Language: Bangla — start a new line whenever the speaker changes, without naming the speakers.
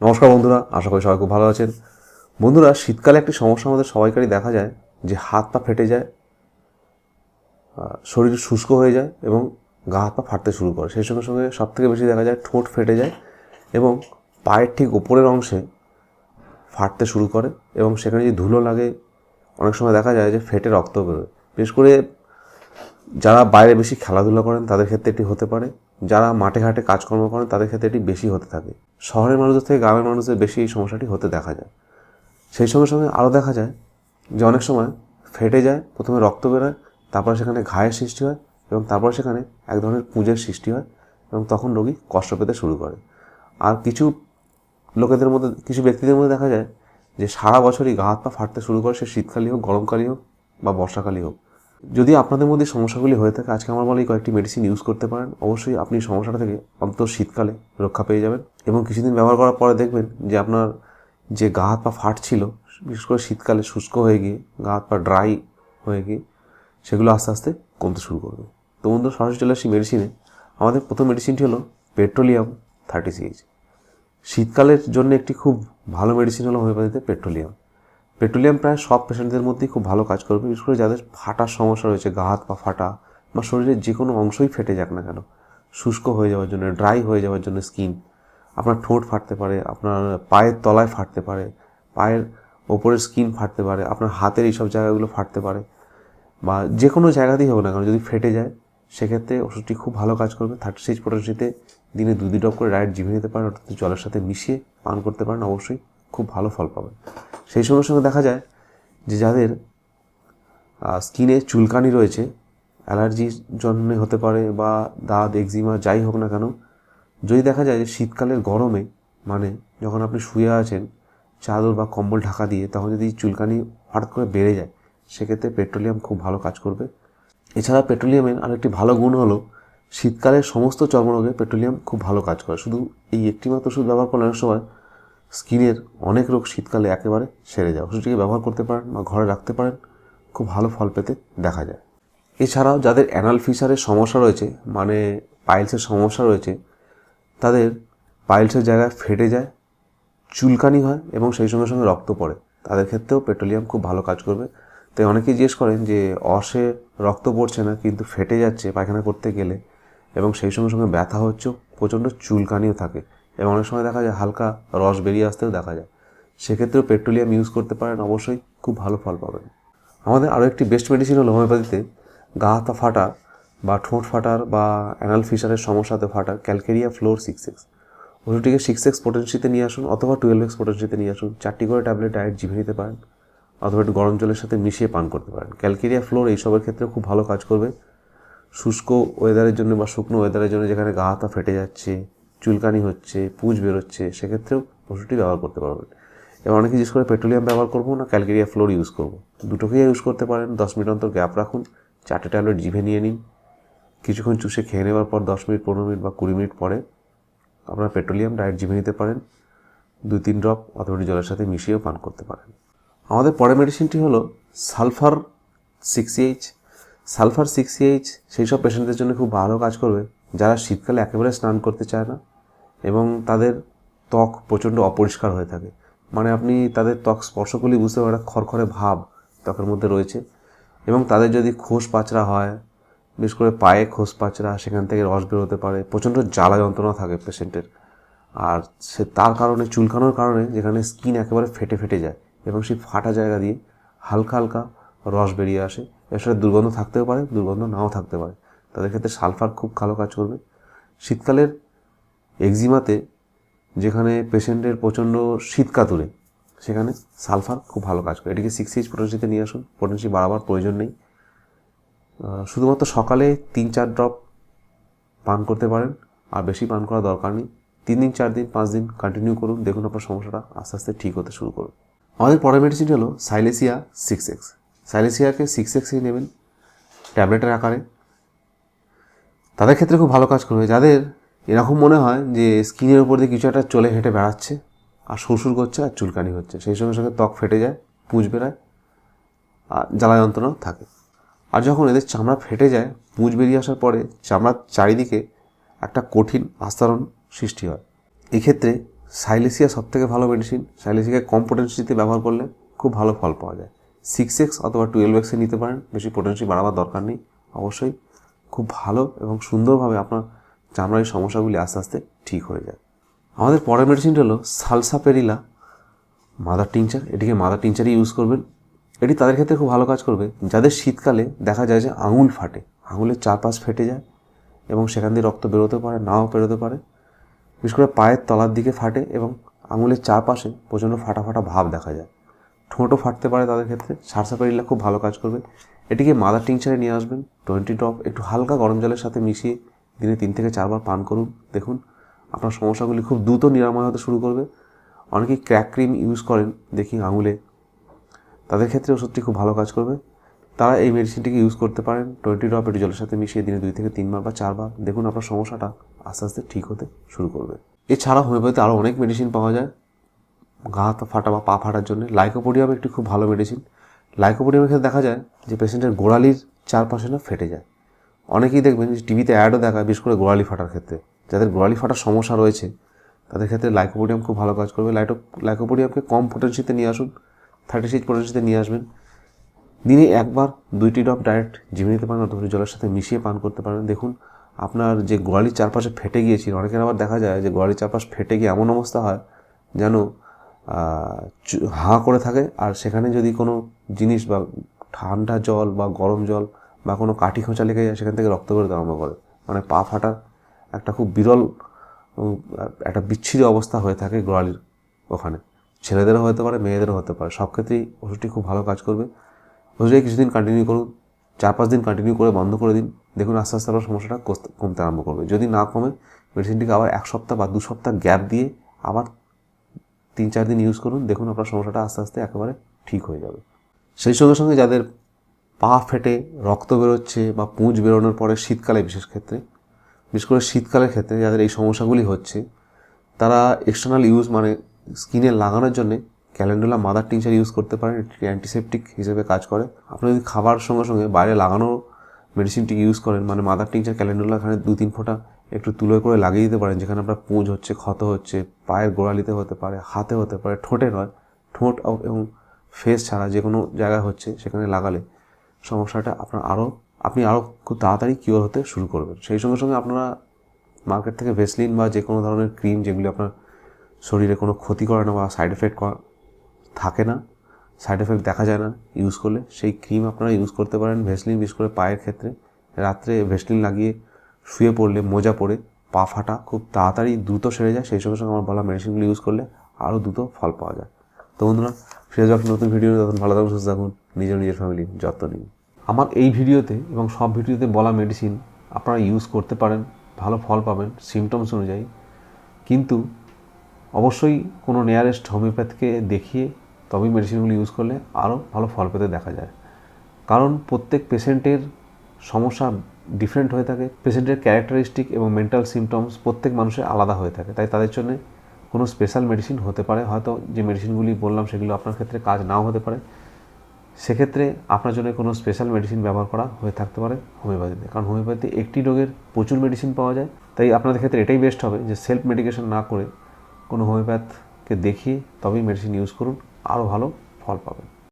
নমস্কার বন্ধুরা, আশা করি সবাই খুব ভালো আছেন। বন্ধুরা, শীতকালে একটি সমস্যা আমাদের সবাইকারই দেখা যায়, যে হাত পা ফেটে যায় শরীর শুষ্ক হয়ে যায় এবং গা হাত পা ফাটতে শুরু করে। সেই সঙ্গে সঙ্গে সব থেকে বেশি দেখা যায় ঠোঁট ফেটে যায় এবং পায়ের ঠিক ওপরের অংশে ফাটতে শুরু করে এবং সেখানে যদি ধুলো লাগে, অনেক সময় দেখা যায় যে ফেটে রক্ত বেরোয়। বিশেষ করে যারা বাইরে বেশি খেলাধুলা করেন, তাদের ক্ষেত্রে এটি হতে পারে। যারা মাঠে ঘাটে কাজকর্ম করেন, তাদের ক্ষেত্রে এটি বেশি হতে থাকে। শহরের মানুষদের থেকে গ্রামের মানুষদের বেশি এই সমস্যাটি হতে দেখা যায়। সেই সঙ্গে সঙ্গে আরও দেখা যায় যে অনেক সময় ফেটে যায়, প্রথমে রক্ত বেরোয়, তারপরে সেখানে ঘায়ের সৃষ্টি হয় এবং তারপর সেখানে এক ধরনের পুঁজের সৃষ্টি হয় এবং তখন রোগী কষ্ট পেতে শুরু করে। আর কিছু লোকেদের মধ্যে, কিছু ব্যক্তিদের মধ্যে দেখা যায় যে সারা বছরই গা হাত পা ফাটতে শুরু করে, সে শীতকালই হোক, গরমকালই হোক বা বর্ষাকালই হোক। যদি আপনাদের মধ্যে সমস্যাগুলি হয়ে থাকে, আজকে আমার বলে কয়েকটি মেডিসিন ইউজ করতে পারেন। অবশ্যই আপনি সমস্যাটা থেকে অন্তত শীতকালে রক্ষা পেয়ে যাবেন এবং কিছুদিন ব্যবহার করার পরে দেখবেন যে আপনার যে গা হাত পা ফাটছিল, বিশেষ করে শীতকালে শুষ্ক হয়ে গিয়ে, গা হাত পা ড্রাই হয়ে গিয়ে, সেগুলো আস্তে আস্তে কমতে শুরু করবে। তো বন্ধু সরাসরি চলে আসি মেডিসিনে আমাদের প্রথম মেডিসিনটি হলো পেট্রোলিয়াম থার্টি সিএইচ শীতকালের জন্য একটি খুব ভালো মেডিসিন হলো হোমিওপ্যাথিতে পেট্রোলিয়াম পেট্রোলিয়াম প্রায় সব পেশেন্টদের মধ্যেই খুব ভালো কাজ করবে, বিশেষ করে যাদের ফাটার সমস্যা রয়েছে, গা পা ফাটা বা শরীরের যে কোনো অংশই ফেটে যাক না কেন। শুষ্ক হয়ে যাওয়ার জন্য ড্রাই হয়ে যাওয়ার জন্য স্কিন আপনার ঠোঁট ফাটতে পারে, আপনার পায়ের তলায় ফাটতে পারে, পায়ের ওপরের স্কিন ফাটতে পারে, আপনার হাতের এইসব জায়গাগুলো ফাটতে পারে বা যে কোনো জায়গাতেই হোক না কেন, যদি ফেটে যায়, সেক্ষেত্রে ওষুধটি খুব ভালো কাজ করবে। থার্টি সিক্স পটেন্সিতে দিনে দু দুই ড্রপ করে ডায়েট জিভে নিতে পারেন, অর্থাৎ জলের সাথে মিশিয়ে পান করতে পারেন, অবশ্যই খুব ভালো ফল পাবেন। সেই সঙ্গে সঙ্গে দেখা যায় যে যাদের স্কিনে চুলকানি রয়েছে, অ্যালার্জির জন্য হতে পারে বা দাঁত এক্সিমা যাই হোক না কেন, যদি দেখা যায় যে শীতকালের গরমে মানে যখন আপনি শুয়ে আছেন, চাদর বা কম্বল ঢাকা দিয়ে, তখন যদি চুলকানি হঠাৎ করে বেড়ে যায়, সেক্ষেত্রে পেট্রোলিয়াম খুব ভালো কাজ করবে। এছাড়া পেট্রোলিয়ামের আরেকটি ভালো গুণ হলো, শীতকালের সমস্ত চর্মরোগে পেট্রোলিয়াম খুব ভালো কাজ করে। শুধু এই একটি মাত্র ওষুধ ব্যবহার করলে অনেক সময় স্কিনের অনেক রোগ শীতকালে একেবারে সেরে যায়। ওষুধটিকে ব্যবহার করতে পারেন বা ঘরে রাখতে পারেন। খুব ভালো ফল পেতে দেখা যায়। এছাড়াও যাদের অ্যানাল ফিসারের সমস্যা রয়েছে মানে পাইলসের সমস্যা রয়েছে, তাদের পাইলসের জায়গায় ফেটে যায়, চুলকানি হয় এবং সেই সঙ্গে সঙ্গে রক্ত পড়ে। তাদের ক্ষেত্রেও পেট্রোলিয়াম খুব ভালো কাজ করবে। তাই অনেকেই জিজ্ঞেস করেন যে, অসে রক্ত পড়ছে না, কিন্তু ফেটে যাচ্ছে পায়খানা করতে গেলে এবং সেই সঙ্গে সঙ্গে ব্যথা হচ্ছে, প্রচণ্ড চুলকানিও থাকে। এবং অনেক সময় দেখা যায় হালকা রস বেরিয়ে আসতেও দেখা যায়। সেক্ষেত্রেও পেট্রোলিয়াম ইউজ করতে পারেন, অবশ্যই খুব ভালো ফল পাবেন। আমাদের আরও একটি বেস্ট মেডিসিন হলো হোমিওপ্যাথিতে গা হাতা ফাটা বা ঠোঁট ফাটার বা অ্যানাল ফিশারের সমস্যাতে ফাটার ক্যালকেরিয়া ফ্লোর সিক্স এক্স ওষুধটিকে সিক্স এক্স পোটেন্সিতে নিয়ে আসুন অথবা টুয়েলভ এক্স পোটেন্সিতে নিয়ে আসুন, চারটি করে ট্যাবলেট ডায়েট জিভে নিতে পারেন অথবা একটু গরম জলের সাথে মিশিয়ে পান করতে পারেন। ক্যালকেরিয়া ফ্লোর এইসবের ক্ষেত্রে খুব ভালো কাজ করবে। শুষ্ক ওয়েদারের জন্য বা শুকনো ওয়েদারের জন্য যেখানে গা হাতা ফেটে যাচ্ছে চুলকানি হচ্ছে, পুঁজ বেরোচ্ছে, সেক্ষেত্রেও ওষুধটি ব্যবহার করতে পারবেন। এবার অনেকে জিজ্ঞেস করে, পেট্রোলিয়াম ব্যবহার করব না, ক্যালকেরিয়া ফ্লোর ইউজ করব? দুটোকেই ইউজ করতে পারেন, দশ মিনিট অন্তর গ্যাপ রাখুন, চারটে ট্যাবলেট জিভে নিয়ে নিন। কিছুক্ষণ চুষে খেয়ে নেওয়ার পর দশ মিনিট, পনেরো মিনিট বা কুড়ি মিনিট পরে আপনারা পেট্রোলিয়াম ডায়েট জিভে নিতে পারেন। দুই তিন ড্রপ অথবা জলের সাথে মিশিয়েও পান করতে পারেন। আমাদের পরের মেডিসিনটি হলো sulphur six H sulphur six H সেই সব পেশেন্টদের জন্য খুব ভালো কাজ করবে। যারা শীতকালে একেবারে স্নান করতে চায় না এবং তাদের ত্বক প্রচণ্ড অপরিষ্কার হয়ে থাকে। মানে আপনি তাদের ত্বক স্পর্শ করলেই বুঝতে পারেন খড়খড়ে ভাব ত্বকের মধ্যে রয়েছে। এবং তাদের যদি খোস পাচড়া হয়, বিশেষ করে পায়ে খোস পাচড়া, সেখান থেকে রস বেরোতে পারে, প্রচণ্ড জ্বালা যন্ত্রণা থাকে পেশেন্টের। আর সে তার কারণে, চুলকানোর কারণে যেখানে স্কিন একেবারে ফেটে ফেটে যায় এবং সেই ফাটা জায়গা দিয়ে হালকা হালকা রস বেরিয়ে আসে। এর সাথে দুর্গন্ধ থাকতেও পারে, দুর্গন্ধ নাও থাকতে পারে। তাদের ক্ষেত্রে সালফার খুব ভালো কাজ করবে। শীতকালের এক্সিমাতে যেখানে পেশেন্টের প্রচণ্ড শীত কাতুরে সেখানে সালফার খুব ভালো কাজ করে। এটিকে সিক্স এইচ পোটেন্সিতে নিয়ে আসুন পোটেন্সি বাড়াবার প্রয়োজন নেই। শুধুমাত্র সকালে তিন চার ড্রপ পান করতে পারেন, আর বেশি পান করার দরকার নেই। তিন দিন, চার দিন, পাঁচ দিন কন্টিনিউ করুন, দেখুন আপনার সমস্যাটা আস্তে আস্তে ঠিক হতে শুরু করুন। আমাদের পরের মেডিসিনটি হলো সাইলেসিয়া সিক্স এক্স সাইলেসিয়াকে সিক্স এক্সই নেবেন ট্যাবলেটের আকারে। তাদের ক্ষেত্রে খুব ভালো কাজ করবে। যাদের এরকম মনে হয় যে স্কিনের উপর দিয়ে কিছু একটা চলে হেঁটে বেড়াচ্ছে, আর সুরসুর করছে, আর চুলকানি হচ্ছে। সেই সঙ্গে সঙ্গে ত্বক ফেটে যায়, পুঁজ বেরায়, আর জ্বালা যন্ত্রণাও থাকে। আর যখন এদের চামড়া ফেটে যায়, পুঁজ বেরিয়ে আসার পরে চামড়ার চারিদিকে একটা কঠিন আস্তরণ সৃষ্টি হয়। এক্ষেত্রে সাইলেসিয়া সব থেকে ভালো মেডিসিন সাইলেসিয়াকে কম পোটেন্সিতে ব্যবহার করলে খুব ভালো ফল পাওয়া যায়। সিক্স এক্স অথবা টুয়েলভ এক্সে নিতে পারেন, বেশি পোটেন্সি বাড়াবার দরকার নেই। অবশ্যই খুব ভালো এবং সুন্দরভাবে আপনার চামড়ার সমস্যাগুলি আস্তে আস্তে ঠিক হয়ে যায়। আমাদের পরের মেডিসিনটা হলো সালসা পেরিলা মাদার টিংচার। এটিকে মাদার টিংচারই ইউজ করবেন। এটি তাদের ক্ষেত্রে খুব ভালো কাজ করবে। যাদের শীতকালে দেখা যায় যে আঙুল ফাটে, আঙুলের চারপাশ ফেটে যায় এবং সেখান দিয়ে রক্ত বেরোতে পারে, নাও বেরোতে পারে। বিশেষ করে পায়ের তলার দিকে ফাটে এবং আঙুলের চারপাশে প্রচণ্ড ফাটা ফাটা ভাব দেখা যায়। ঠোঁটও ফাটতে পারে তাদের ক্ষেত্রে। সারসা পেরিলা খুব ভালো কাজ করবে। এটিকে মাদার টিংচারে নিয়ে আসবেন। টোয়েন্টি ড্রপ একটু হালকা গরম জলের সাথে মিশিয়ে দিনে তিন থেকে চারবার পান করুন, দেখুন আপনার সমস্যাগুলি খুব দ্রুত নিরাময় হতে শুরু করবে। অনেকেই ক্র্যাক ক্রিম ইউজ করেন, দেখি আঙুলে। তাদের ক্ষেত্রে ওষুধটি খুব ভালো কাজ করবে। তারা এই মেডিসিনটিকে ইউজ করতে পারেন। টোয়েন্টি ড্রপ একটু জলের সাথে মিশিয়ে দিনে দুই থেকে তিনবার বা চারবার দেখুন আপনার সমস্যাটা আস্তে আস্তে ঠিক হতে শুরু করবে। এছাড়া হোমিওপ্যাথিতে আরও অনেক মেডিসিন পাওয়া যায়। গা ফাটা বা পা ফাটার জন্য। লাইকোপোডিয়াম একটি খুব ভালো মেডিসিন লাইকোপোডিয়ামের ক্ষেত্রে দেখা যায় যে পেশেন্টের গোড়ালির চারপাশে না ফেটে যায়। অনেকেই দেখবেন যে টিভিতে অ্যাডও দেখায়, বিশেষ করে গোড়ালি ফাটার ক্ষেত্রে। যাদের গোড়ালি ফাটার সমস্যা রয়েছে, তাদের ক্ষেত্রে লাইকোপোডিয়াম খুব ভালো কাজ করবে। লাইটো, লাইকোপোডিয়ামকে কম পোটেন্সিতে নিয়ে আসুন থার্টি সিক্স পোটেন্সিতে নিয়ে আসবেন। দিনে একবার দুইটি ড্রপ ডাইরেক্ট জিমে নিতে পারেন, অথবা জলের সাথে মিশিয়ে পান করতে পারেন। দেখুন, আপনার যে গোয়ালির চারপাশে ফেটে গিয়েছিল, অনেকের আবার দেখা যায় যে গোড়ালির চারপাশ ফেটে গিয়ে এমন অবস্থা হয় যেন হাঁ করে থাকে। আর সেখানে যদি কোনো জিনিস বা ঠান্ডা জল বা গরম জল বা কোনো কাঠি খোঁচা লেগে যায়, সেখান থেকে রক্ত বেরোতে আরম্ভ করে। মানে পা ফাটার একটা খুব বিরল একটা বিচ্ছিরি অবস্থা হয়ে থাকে গোড়ালির ওখানে। ছেলেদেরও হতে পারে, মেয়েদেরও হতে পারে। সব ক্ষেত্রেই ওষুধটি খুব ভালো কাজ করবে। ওষুধটি কিছুদিন কন্টিনিউ করুন, চার পাঁচ দিন কন্টিনিউ করে বন্ধ করে দিন। দেখুন আস্তে আস্তে আপনার সমস্যাটা কমতে আরম্ভ করবে। যদি না কমে মেডিসিনটিকে আবার এক সপ্তাহ বা দু সপ্তাহ গ্যাপ দিয়ে আবার তিন চার দিন ইউজ করুন। দেখুন আপনার সমস্যাটা আস্তে আস্তে একেবারে ঠিক হয়ে যাবে। সেই সঙ্গে সঙ্গে যাদের পা ফেটে রক্ত বেরোচ্ছে বা পুঁজ বেরোনোর পরে শীতকালে বিশেষ ক্ষেত্রে, বিশেষ করে শীতকালের ক্ষেত্রে যাদের এই সমস্যাগুলি হচ্ছে, তারা এক্সটার্নাল ইউজ মানে স্কিনে লাগানোর জন্যে ক্যালেন্ডুলা মাদার টিংচার ইউজ করতে পারেন, এটি অ্যান্টিসেপটিক হিসেবে কাজ করে। আপনি যদি খাবার সঙ্গে সঙ্গে বাইরে লাগানো মেডিসিনটি ইউজ করেন মানে মাদার টিংচার ক্যালেন্ডুলা এখানে দু তিন ফোঁটা একটু তুলো করে লাগিয়ে দিতে পারেন, যেখানে আপনার পুঁজ হচ্ছে, ক্ষত হচ্ছে, পায়ের গোড়ালিতে হতে পারে, হাতে হতে পারে, ঠোঁটে নয়, ঠোঁট এবং ফেস ছাড়া যে কোনো জায়গায় হচ্ছে সেখানে লাগালে সমস্যাটা আপনার আরও আপনি আরও খুব তাড়াতাড়ি কিওর হতে শুরু করবেন। সেই সঙ্গে সঙ্গে আপনারা মার্কেট থেকে ভেসলিন বা যে কোনো ধরনের ক্রিম যেগুলি আপনার শরীরে কোনো ক্ষতি করে না বা সাইড এফেক্ট থাকে না সাইড এফেক্ট দেখা যায় না ইউজ করলে, সেই ক্রিম আপনারা ইউজ করতে পারেন ভেসলিন বিশেষ করে পায়ের ক্ষেত্রে। রাত্রে ভেসলিন লাগিয়ে শুয়ে পড়লে, মোজা পড়ে পা ফাটা, খুব তাড়াতাড়ি দ্রুত সেরে যায়। সেই সঙ্গে সঙ্গে আমার বলা মেডিসিনগুলো ইউজ করলে আরও দ্রুত ফল পাওয়া যায়। তো বন্ধুরা ফিরে যাওয়ার নতুন ভিডিও তখন ভালো থাকুন, সুস্থ থাকুন, নিজের নিজের ফ্যামিলির যত্ন নিন। আমার এই ভিডিওতে এবং সব ভিডিওতে বলা মেডিসিন আপনারা ইউজ করতে পারেন, ভালো ফল পাবেন সিমটমস অনুযায়ী। কিন্তু অবশ্যই কোনো নিয়ারেস্ট হোমিওপ্যাথকে দেখিয়ে তবেই মেডিসিনগুলো ইউজ করলে আরও ভালো ফল পেতে দেখা যায়। কারণ প্রত্যেক পেশেন্টের সমস্যা ডিফারেন্ট হয়ে থাকে পেশেন্টের ক্যারেক্টারিস্টিক এবং মেন্টাল সিমটমস প্রত্যেক মানুষের আলাদা হয়ে থাকে। তাই তাদের জন্য কোনো স্পেশাল মেডিসিন হতে পারে, হয়তো যে মেডিসিনগুলি বললাম সেগুলো আপনার ক্ষেত্রে কাজ নাও হতে পারে। সেক্ষেত্রে আপনার জন্য কোনো স্পেশাল মেডিসিন ব্যবহার করা হয়ে থাকতে পারে হোমিওপ্যাথিতে। কারণ হোমিওপ্যাথি একটি রোগের প্রচুর মেডিসিন পাওয়া যায়, তাই আপনাদের ক্ষেত্রে এটাই বেস্ট হবে যে সেলফ মেডিকেশন না করে কোনো হোমিওপ্যাথকে দেখিয়ে তবেই মেডিসিন ইউজ করুন, আরও ভালো ফল পাবেন।